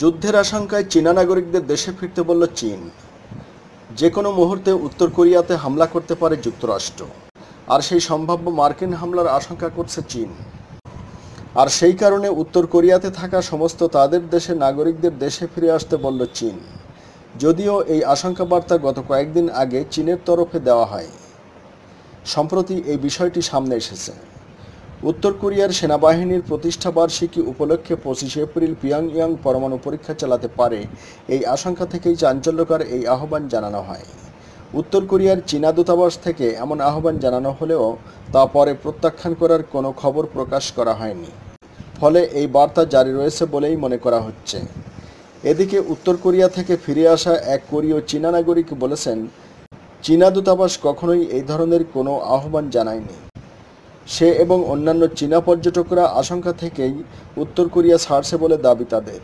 যুদ্ধের আশঙ্কায় চীনা নাগরিকদের দেশে ফিরতে বলল চীন। যে কোনো মুহূর্তে উত্তর কোরিয়াতে হামলা করতে পারে যুক্তরাষ্ট্র। আর সেই সম্ভাব্য মার্কিন হামলার আশঙ্কা করছে চীন। আর সেই কারণে উত্তর কোরিয়াতে থাকা সমস্ত তাদের দেশের নাগরিকদের দেশে ফিরে আসতে বলল চীন। যদিও এই আশঙ্কা বার্তা গত কয়েকদিন আগে চীনের তরফে দেওয়া হয়। সম্প্রতি এই বিষয়টি সামনে এসেছে। উত্তর কোরিয়ার সেনাবাহিনীর প্রতিষ্ঠা বার্ষিকী উপলক্ষে পঁচিশে এপ্রিল পিয়াংইয়াং পরমাণু পরীক্ষা চালাতে পারে। এই আশঙ্কা থেকেই চাঞ্চল্যকর এই আহ্বান জানানো হয়। উত্তর কোরিয়ার চীনা দূতাবাস থেকে এমন আহ্বান জানানো হলেও তা পরে প্রত্যাখ্যান করার কোনো খবর প্রকাশ করা হয়নি। ফলে এই বার্তা জারি রয়েছে বলেই মনে করা হচ্ছে। এদিকে উত্তর কোরিয়া থেকে ফিরে আসা এক কোরীয় চীনা নাগরিক বলেছেন, চীনা দূতাবাস কখনোই এই ধরনের কোনো আহ্বান জানায়নি। সে এবং অন্যান্য চীনা পর্যটকরা আশঙ্কা থেকেই উত্তর কোরিয়া ছাড়ছে বলে দাবি তাদের।